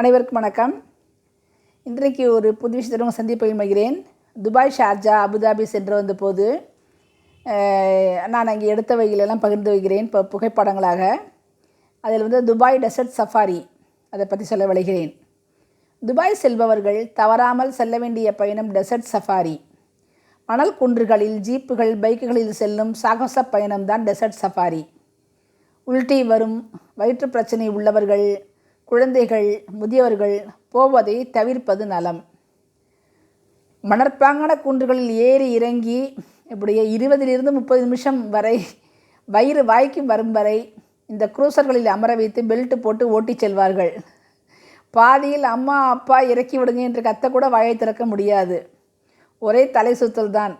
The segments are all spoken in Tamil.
அனைவருக்கும் வணக்கம். இன்றைக்கு ஒரு புது விஷயத்துடன் சந்திப்பை மகிழ்கிறேன் துபாய் ஷார்ஜா அபுதாபி சென்று வந்தபோது நான் அங்கே எடுத்த வகையிலெல்லாம் பகிர்ந்து வைக்கிறேன் இப்போ புகைப்படங்களாக. அதில் வந்து துபாய் டெசர்ட் சஃபாரி அதை பற்றி சொல்ல விளைகிறேன். துபாய் செல்பவர்கள் தவறாமல் செல்ல வேண்டிய பயணம் டெசர்ட் சஃபாரி. மணல் குன்றுகளில் ஜீப்புகள் பைக்குகளில் செல்லும் சாகச பயணம்தான் டெசர்ட் சஃபாரி. உல்ட்டி வரும் வயிற்று பிரச்சனை உள்ளவர்கள் குழந்தைகள் முதியவர்கள் போவதை தவிர்ப்பது நலம். மணற்பாங்கான குன்றுகளில் ஏறி இறங்கி இப்படியே இருபதிலிருந்து முப்பது நிமிஷம் வரை வயிறு வாய்க்கும் வரும் வரை இந்த குரூசர்களில் அமர வைத்து பெல்ட் போட்டு ஓட்டிச் செல்வார்கள். பாதியில் அம்மா அப்பா இறக்கி விடுங்க என்று கத்த கூட வாயை திறக்க முடியாது. ஒரே தலை சுத்தல் தான்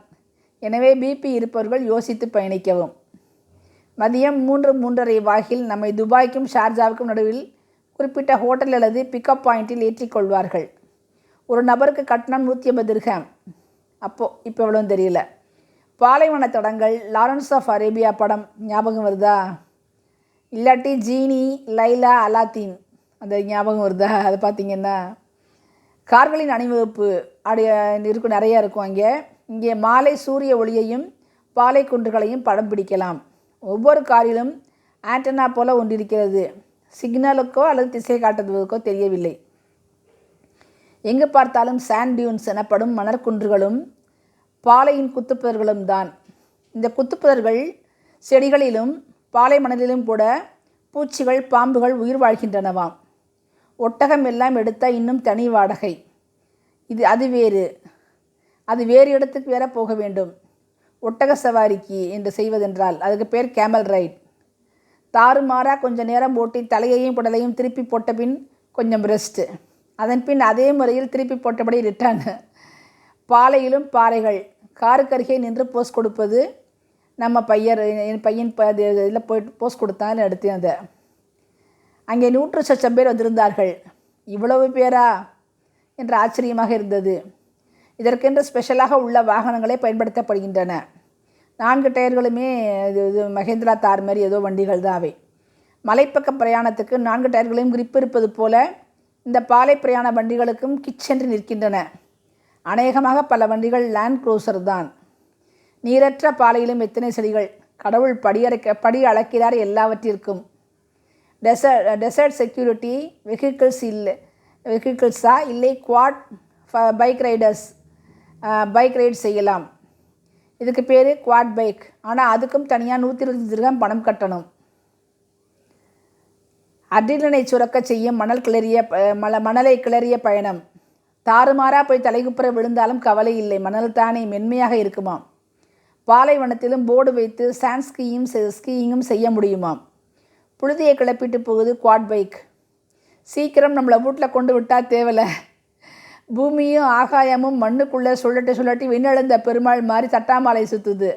எனவே பிபி இருப்பவர்கள் யோசித்து பயணிக்கவும். மதியம் மூன்று மூன்றரை வாகில் நம்மை துபாய்க்கும் ஷார்ஜாவுக்கும் நடுவில் குறிப்பிட்ட ஹோட்டல் அல்லது பிக்கப் பாயிண்டில் ஏற்றிக்கொள்வார்கள். ஒரு நபருக்கு கட்டணம் நூற்றி ஐம்பது திர்ஹாம் அப்போது இப்போ எவ்வளோன்னு தெரியல. பாலைவன தடங்கள் லாரன்ஸ் ஆஃப் அரேபியா படம் ஞாபகம் வருதா? இல்லாட்டி ஜீனி லைலா அலாத்தீன். அந்த ஞாபகம் வருதா? அது பார்த்தீங்கன்னா கார்களின் அணிவகுப்பு அப்படி இருக்கும் நிறையா இருக்கும் அங்கே. இங்கே மாலை சூரிய ஒளியையும் பாலை குன்றுகளையும் படம் பிடிக்கலாம். ஒவ்வொரு காரிலும் ஆண்டனா போல ஒன்றிருக்கிறது. சிக்னலுக்கோ அல்லது திசை காட்டுவதற்கோ தெரியவில்லை. எங்கு பார்த்தாலும் சாண்ட் டியூன்ஸ் எனப்படும் மணற்குன்றுகளும் பாலையின் குத்துப்புதர்களும் தான். இந்த குத்துப்புதர்கள் செடிகளிலும் பாலை மணலிலும் கூட பூச்சிகள் பாம்புகள் உயிர் வாழ்கின்றனவாம். ஒட்டகம் எல்லாம் எடுத்தால் இன்னும் தனி வாடகை. இது அது வேறு. அது வேறு இடத்துக்கு வேற போக வேண்டும். ஒட்டக சவாரிக்கு என்று செய்வதென்றால் அதுக்கு பேர் கேமல் ரைட் தாறுமாறாக கொஞ்சம் நேரம் ஓட்டி தலையையும் குடலையும் திருப்பி போட்ட பின் கொஞ்சம் ரெஸ்ட்டு அதன் பின் அதே முறையில் திருப்பி போட்டபடி ரிட்டர்ன் பாலையிலும் பாறைகள். காருக்கருகே நின்று போஸ் கொடுப்பது நம்ம பையர் என் பையன் ப இதில் போயிட்டு போஸ் கொடுத்தாலும் எடுத்தேன் அதை. அங்கே நூற்று சச்சம் பேர் வந்திருந்தார்கள். இவ்வளவு பேரா? என்று ஆச்சரியமாக இருந்தது. இதற்கென்று ஸ்பெஷலாக உள்ள வாகனங்களே பயன்படுத்தப்படுகின்றன. நான்கு டயர்களுமே இது இது மகேந்திரா தார் மாதிரி ஏதோ வண்டிகள் தான் அவை. மலைப்பக்க பிரயாணத்துக்கு நான்கு டயர்களையும் grip இருப்பது போல இந்த பாலை பிரயாண வண்டிகளுக்கும் கிச்சென்று நிற்கின்றன. அநேகமாக பல வண்டிகள் லேண்ட் க்ரூசர் தான். நீரற்ற பாலையிலும் எத்தனை செடிகள்? கடவுள் படியறைக்க படி அளக்கிறார் எல்லாவற்றிற்கும். டெசர்ட் டெசர்ட் செக்யூரிட்டி வெஹிக்கிள்ஸ் இல்லை வெஹிக்கிள்ஸா இல்லை quad bike riders bike ride செய்யலாம். இதுக்கு பேர் குவாட் பைக் ஆனால் அதுக்கும் தனியாக நூற்றி இருபத்தி திரகம் பணம் கட்டணும். அட்ரினலை சுரக்க செய்யும் மணல் கிளறிய மல மணலை கிளறிய பயணம். தாறுமாறாக போய் தலைகுப்புற விழுந்தாலும் கவலை இல்லை. மணல் தானே மென்மையாக இருக்குமாம். பாலைவனத்திலும் போர்டு வைத்து சாண்ட் ஸ்கீயும் செ- ஸ்கீயிங்கும் செய்ய முடியுமாம். புழுதியை கிளப்பிட்டு போகுது குவாட் பைக் சீக்கிரம் நம்மளை வீட்டில் கொண்டு விட்டால் தேவலை. பூமியும் ஆகாயமும் மண்ணுக்குள்ளே சுழட்டி சுழட்டி விண்ணெழுந்த பெருமாள் மாதிரி தட்டாமாலை சுற்றுது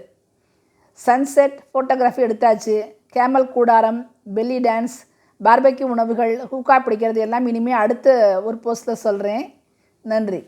சன்செட் ஃபோட்டோகிராஃபி எடுத்தாச்சு. கேமல் கூடாரம் பெல்லி டான்ஸ் பார்பக்யூ உணவுகள் ஹூக்கா பிடிக்கிறது எல்லாம் இனிமேல் அடுத்த ஒரு போஸ்ட்டில் சொல்கிறேன் நன்றி.